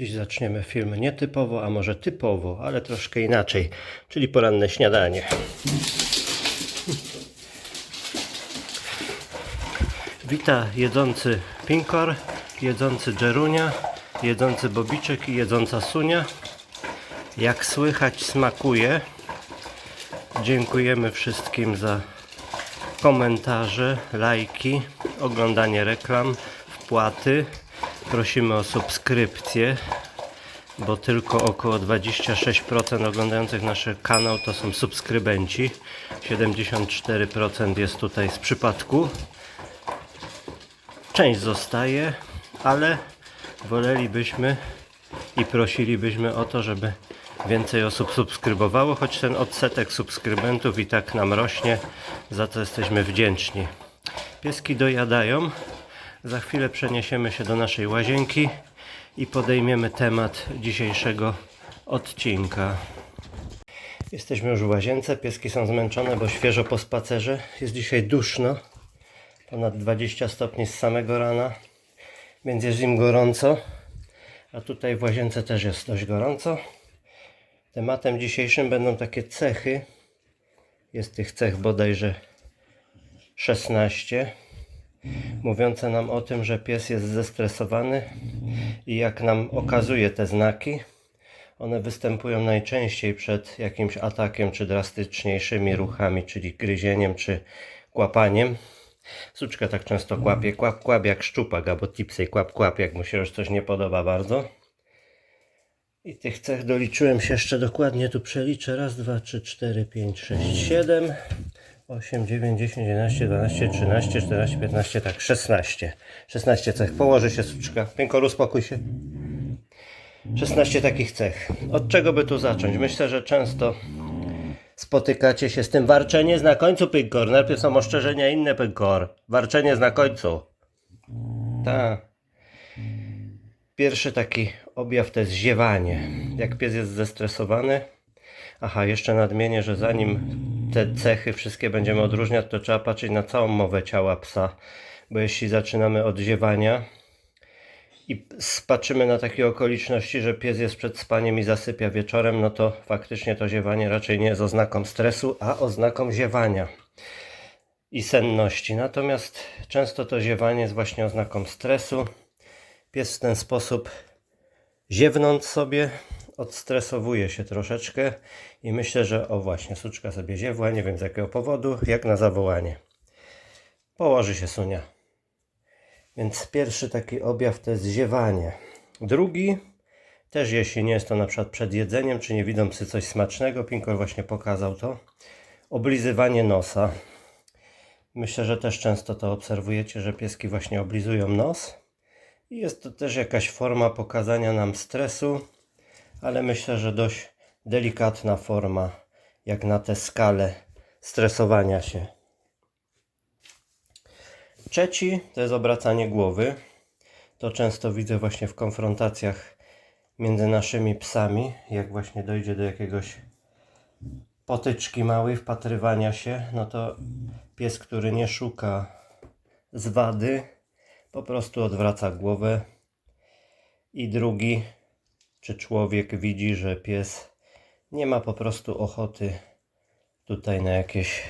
Dziś zaczniemy film nietypowo, a może typowo, ale troszkę inaczej, czyli poranne śniadanie. Wita jedzący Pinkor, jedzący Dżerunia, jedzący Bobiczek i jedząca Sunia. Jak słychać smakuje. Dziękujemy wszystkim za komentarze, lajki, oglądanie reklam, wpłaty. Prosimy o subskrypcję, bo tylko około 26% oglądających nasz kanał to są subskrybenci. 74% jest tutaj z przypadku. Część zostaje, ale wolelibyśmy i prosilibyśmy o to, żeby więcej osób subskrybowało, choć ten odsetek subskrybentów i tak nam rośnie, za co jesteśmy wdzięczni. Pieski dojadają. Za chwilę przeniesiemy się do naszej łazienki i podejmiemy temat dzisiejszego odcinka. Jesteśmy już w łazience, pieski są zmęczone, bo świeżo po spacerze. Jest dzisiaj duszno, ponad 20 stopni z samego rana, więc jest im gorąco. A tutaj w łazience też jest dość gorąco. Tematem dzisiejszym będą takie cechy. Jest tych cech bodajże 16, mówiące nam o tym, że pies jest zestresowany i jak nam okazuje te znaki, one występują najczęściej przed jakimś atakiem czy drastyczniejszymi ruchami, czyli gryzieniem czy kłapaniem. Suczka tak często kłapie, kłap, kłap jak szczupak, albo tipsej kłap, kłap, jak mu się już coś nie podoba bardzo. I tych cech doliczyłem się jeszcze dokładnie, tu przeliczę. Raz, dwa, trzy, cztery, pięć, sześć, siedem, osiem, dziewięć, dziesięć, jedenaście, dwanaście, trzynaście, czternaście, piętnaście, tak, szesnaście. Szesnaście cech. Położy się suczka. Piękor, uspokój się. 16 takich cech. Od czego by tu zacząć? Myślę, że często spotykacie się z tym warczenie jest na końcu Pinkor. Najpierw są oszczędzenia inne Pinkor. Warczenie jest na końcu. Tak. Pierwszy taki objaw to jest ziewanie. Jak pies jest zestresowany. Aha, jeszcze nadmienię, że zanim te cechy wszystkie będziemy odróżniać, to trzeba patrzeć na całą mowę ciała psa. Bo jeśli zaczynamy od ziewania i spatrzymy na takie okoliczności, że pies jest przed spaniem i zasypia wieczorem, no to faktycznie to ziewanie raczej nie jest oznaką stresu, a oznaką ziewania i senności. Natomiast często to ziewanie jest właśnie oznaką stresu. Pies w ten sposób ziewnąc sobie odstresowuje się troszeczkę i myślę, że o właśnie, suczka sobie ziewła, nie wiem z jakiego powodu, jak na zawołanie. Położy się sunia. Więc pierwszy taki objaw to jest ziewanie. Drugi, też jeśli nie jest to na przykład przed jedzeniem, czy nie widzą psy coś smacznego, Pinkor właśnie pokazał to, oblizywanie nosa. Myślę, że też często to obserwujecie, że pieski właśnie oblizują nos. I jest to też jakaś forma pokazania nam stresu, ale myślę, że dość delikatna forma, jak na tę skalę stresowania się. Trzeci to jest obracanie głowy. To często widzę właśnie w konfrontacjach między naszymi psami, jak właśnie dojdzie do jakiegoś potyczki małej, wpatrywania się, no to pies, który nie szuka zwady, po prostu odwraca głowę i drugi, czy człowiek widzi, że pies nie ma po prostu ochoty tutaj na jakieś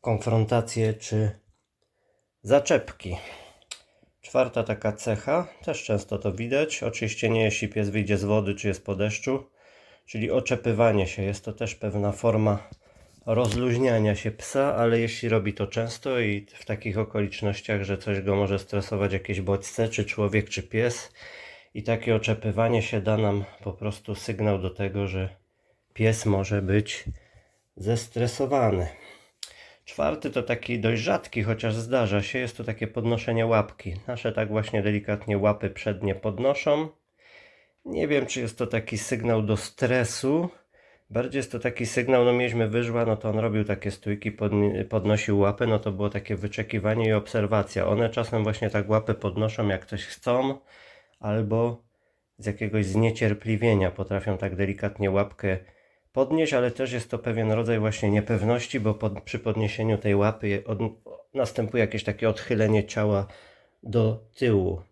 konfrontacje czy zaczepki. Czwarta taka cecha, też często to widać, oczywiście nie jeśli pies wyjdzie z wody czy jest po deszczu, czyli oczepywanie się. Jest to też pewna forma rozluźniania się psa, ale jeśli robi to często i w takich okolicznościach, że coś go może stresować, jakieś bodźce, czy człowiek, czy pies, i takie oczepywanie się da nam po prostu sygnał do tego, że pies może być zestresowany. Czwarty to taki dość rzadki, chociaż zdarza się, jest to takie podnoszenie łapki. Nasze tak właśnie delikatnie łapy przednie podnoszą. Nie wiem, czy jest to taki sygnał do stresu. Bardziej jest to taki sygnał, no mieliśmy wyżła, no to on robił takie stójki, podni- podnosił łapy, no to było takie wyczekiwanie i obserwacja. One czasem właśnie tak łapy podnoszą, jak coś chcą, albo z jakiegoś zniecierpliwienia potrafią tak delikatnie łapkę podnieść, ale też jest to pewien rodzaj właśnie niepewności, bo pod, przy podniesieniu tej łapy od, następuje jakieś takie odchylenie ciała do tyłu.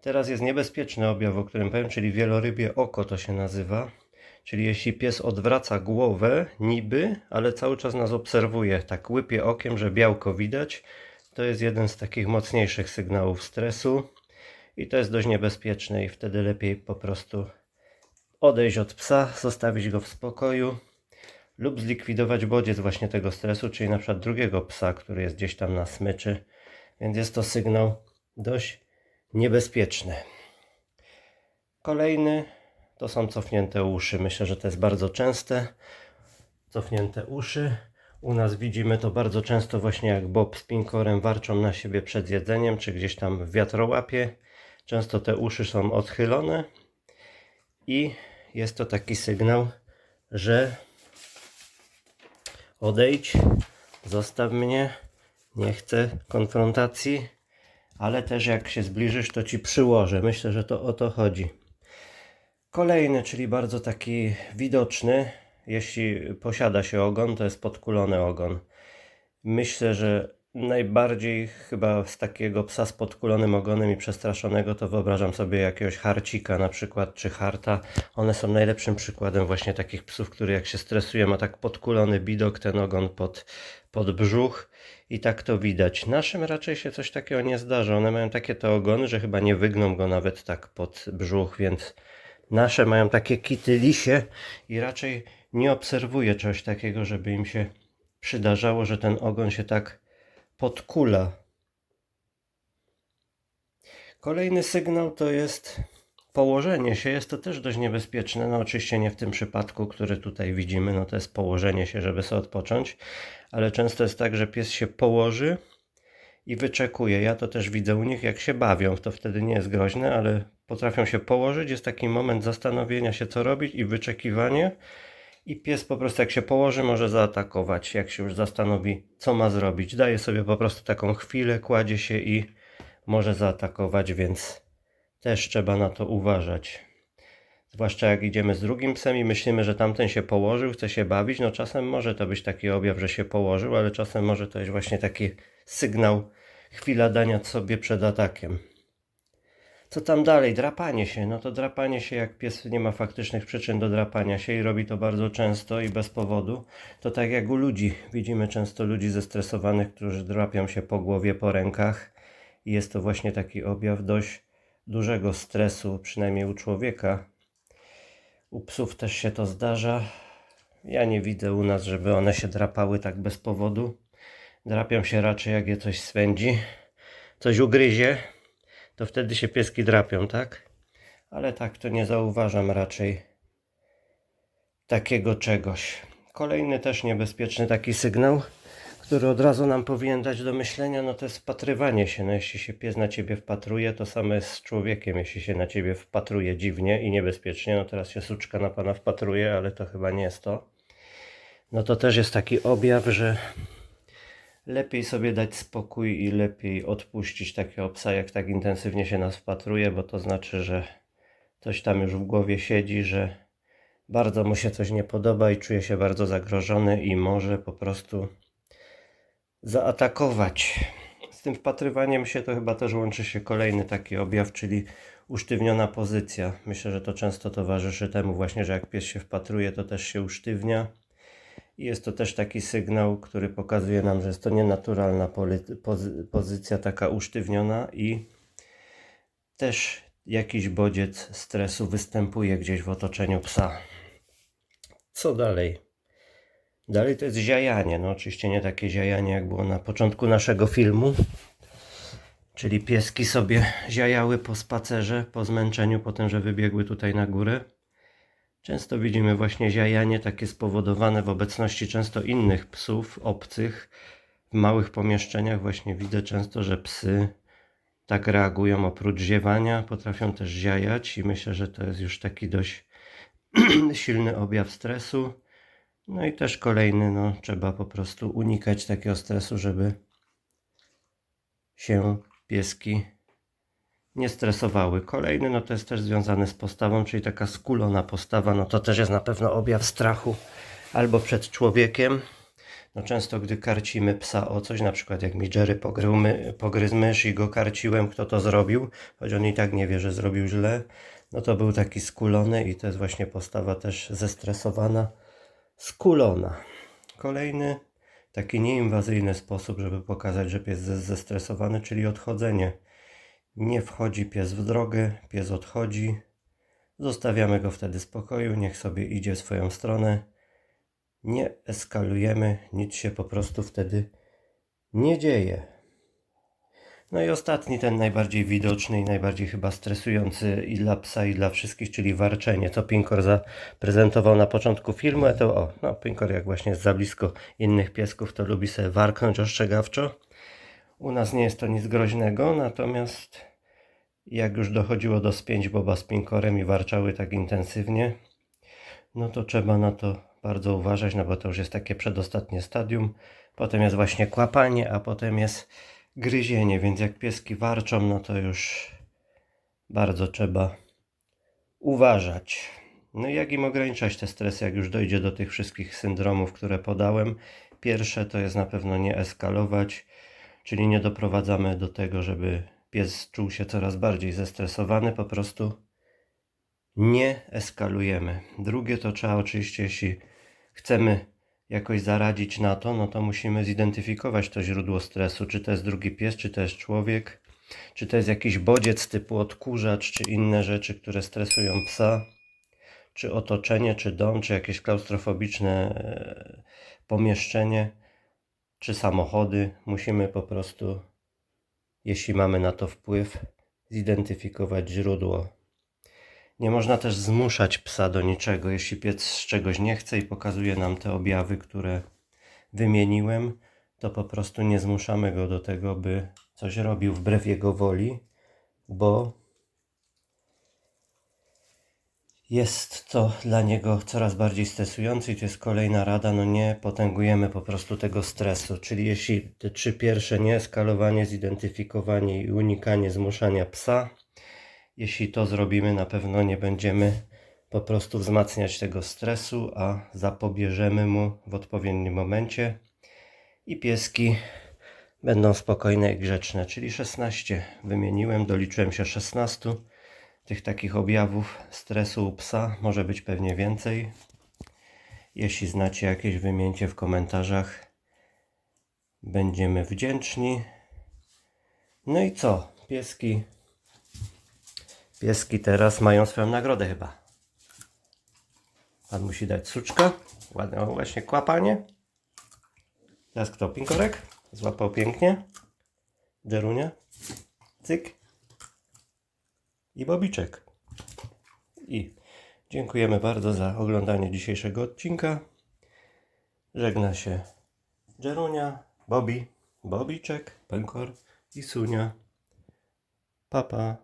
Teraz jest niebezpieczny objaw, o którym powiem, czyli wielorybie oko to się nazywa. Czyli jeśli pies odwraca głowę, niby, ale cały czas nas obserwuje, tak łypie okiem, że białko widać, to jest jeden z takich mocniejszych sygnałów stresu i to jest dość niebezpieczne i wtedy lepiej po prostu odejść od psa, zostawić go w spokoju lub zlikwidować bodziec właśnie tego stresu, czyli na przykład drugiego psa, który jest gdzieś tam na smyczy, więc jest to sygnał dość niebezpieczny. Kolejny to są cofnięte uszy. Myślę, że to jest bardzo częste. Cofnięte uszy. U nas widzimy to bardzo często właśnie jak Bob z Pinkorem warczą na siebie przed jedzeniem, czy gdzieś tam w wiatrołapie. Często te uszy są odchylone i jest to taki sygnał, że odejdź, zostaw mnie, nie chcę konfrontacji, ale też jak się zbliżysz, to ci przyłożę. Myślę, że to o to chodzi. Kolejny, czyli bardzo taki widoczny, jeśli posiada się ogon, to jest podkulony ogon. Myślę, że najbardziej chyba z takiego psa z podkulonym ogonem i przestraszonego to wyobrażam sobie jakiegoś harcika na przykład, czy harta. One są najlepszym przykładem właśnie takich psów, który jak się stresuje ma tak podkulony bidok, ten ogon pod, pod brzuch i tak to widać. Naszym raczej się coś takiego nie zdarza. One mają takie te ogony, że chyba nie wygną go nawet tak pod brzuch, więc nasze mają takie kity lisie i raczej nie obserwuję czegoś takiego, żeby im się przydarzało, że ten ogon się tak podkula. Kolejny sygnał to jest położenie się. Jest to też dość niebezpieczne. No oczywiście nie w tym przypadku, który tutaj widzimy. No to jest położenie się, żeby sobie odpocząć. Ale często jest tak, że pies się położy i wyczekuje. Ja to też widzę u nich, jak się bawią. To wtedy nie jest groźne, ale potrafią się położyć. Jest taki moment zastanowienia się, co robić i wyczekiwanie. I pies po prostu jak się położy, może zaatakować, jak się już zastanowi, co ma zrobić. Daje sobie po prostu taką chwilę, kładzie się i może zaatakować, więc też trzeba na to uważać. Zwłaszcza jak idziemy z drugim psem i myślimy, że tamten się położył, chce się bawić, no czasem może to być taki objaw, że się położył, ale czasem może to być właśnie taki sygnał, chwila dania sobie przed atakiem. Co tam dalej? Drapanie się. No to drapanie się, jak pies nie ma faktycznych przyczyn do drapania się i robi to bardzo często i bez powodu, to tak jak u ludzi. Widzimy często ludzi zestresowanych, którzy drapią się po głowie, po rękach i jest to właśnie taki objaw dość dużego stresu, przynajmniej u człowieka. U psów też się to zdarza. Ja nie widzę u nas, żeby one się drapały tak bez powodu. Drapią się raczej, jak je coś swędzi, coś ugryzie, to wtedy się pieski drapią, tak? Ale tak to nie zauważam raczej takiego czegoś. Kolejny też niebezpieczny taki sygnał, który od razu nam powinien dać do myślenia, no to jest wpatrywanie się. No jeśli się pies na ciebie wpatruje, to samo jest z człowiekiem. Jeśli się na ciebie wpatruje dziwnie i niebezpiecznie, no teraz się suczka na pana wpatruje, ale to chyba nie jest to. No to też jest taki objaw, że lepiej sobie dać spokój i lepiej odpuścić takiego psa, jak tak intensywnie się nas wpatruje, bo to znaczy, że coś tam już w głowie siedzi, że bardzo mu się coś nie podoba i czuje się bardzo zagrożony i może po prostu zaatakować. Z tym wpatrywaniem się to chyba też łączy się kolejny taki objaw, czyli usztywniona pozycja. Myślę, że to często towarzyszy temu właśnie, że jak pies się wpatruje, to też się usztywnia. I jest to też taki sygnał, który pokazuje nam, że jest to nienaturalna pozy pozycja taka usztywniona i też jakiś bodziec stresu występuje gdzieś w otoczeniu psa. Co dalej? Dalej to jest ziajanie. No oczywiście nie takie ziajanie, jak było na początku naszego filmu. Czyli pieski sobie ziajały po spacerze, po zmęczeniu, po tym, że wybiegły tutaj na górę. Często widzimy właśnie ziajanie takie spowodowane w obecności często innych psów obcych w małych pomieszczeniach. Właśnie widzę często, że psy tak reagują oprócz ziewania, potrafią też ziajać i myślę, że to jest już taki dość silny objaw stresu. No i też kolejny, no trzeba po prostu unikać takiego stresu, żeby się pieski nie stresowały. Kolejny, no to jest też związany z postawą, czyli taka skulona postawa, no to też jest na pewno objaw strachu albo przed człowiekiem. No często gdy karcimy psa o coś, na przykład jak mi Jerry pogrył my, i go karciłem, kto to zrobił, choć on i tak nie wie, że zrobił źle, no to był taki skulony i to jest właśnie postawa też zestresowana, skulona. Kolejny taki nieinwazyjny sposób, żeby pokazać, że pies jest zestresowany, czyli odchodzenie. Nie wchodzi pies w drogę, pies odchodzi. Zostawiamy go wtedy w spokoju, niech sobie idzie w swoją stronę. Nie eskalujemy, nic się po prostu wtedy nie dzieje. No i ostatni, ten najbardziej widoczny i najbardziej chyba stresujący i dla psa, i dla wszystkich, czyli warczenie. To Pinkor zaprezentował na początku filmu, to o, no Pinkor jak właśnie jest za blisko innych piesków, to lubi sobie warknąć ostrzegawczo. U nas nie jest to nic groźnego, natomiast jak już dochodziło do spięć Boba z Pinkorem i warczały tak intensywnie, no to trzeba na to bardzo uważać, no bo to już jest takie przedostatnie stadium. Potem jest właśnie kłapanie, a potem jest gryzienie, więc jak pieski warczą, no to już bardzo trzeba uważać. No i jak im ograniczać te stresy, jak już dojdzie do tych wszystkich syndromów, które podałem? Pierwsze to jest na pewno nie eskalować, czyli nie doprowadzamy do tego, żeby pies czuł się coraz bardziej zestresowany, po prostu nie eskalujemy. Drugie to trzeba oczywiście, jeśli chcemy jakoś zaradzić na to, no to musimy zidentyfikować to źródło stresu, czy to jest drugi pies, czy to jest człowiek, czy to jest jakiś bodziec typu odkurzacz, czy inne rzeczy, które stresują psa, czy otoczenie, czy dom, czy jakieś klaustrofobiczne e, pomieszczenie, czy samochody. Musimy po prostu, jeśli mamy na to wpływ, zidentyfikować źródło. Nie można też zmuszać psa do niczego. Jeśli pies czegoś nie chce i pokazuje nam te objawy, które wymieniłem, to po prostu nie zmuszamy go do tego, by coś robił wbrew jego woli, bo jest to dla niego coraz bardziej stresujące i to jest kolejna rada, no nie potęgujemy po prostu tego stresu. Czyli jeśli te trzy pierwsze, nie eskalowanie, zidentyfikowanie i unikanie zmuszania psa, jeśli to zrobimy, na pewno nie będziemy po prostu wzmacniać tego stresu, a zapobierzemy mu w odpowiednim momencie i pieski będą spokojne i grzeczne. Czyli 16 wymieniłem, doliczyłem się 16 tych takich objawów stresu u psa. Może być pewnie więcej. Jeśli znacie jakieś, wymieńcie w komentarzach. Będziemy wdzięczni. No i co? Pieski Pieski teraz mają swoją nagrodę chyba. Pan musi dać suczka. Ładne właśnie kłapanie. Teraz kto? Pinkorek? Złapał pięknie. Jerunia. Cyk. I Bobiczek. I dziękujemy bardzo za oglądanie dzisiejszego odcinka. Żegna się Jerunia, Bobby, Bobiczek, Pękor i Sunia. Papa.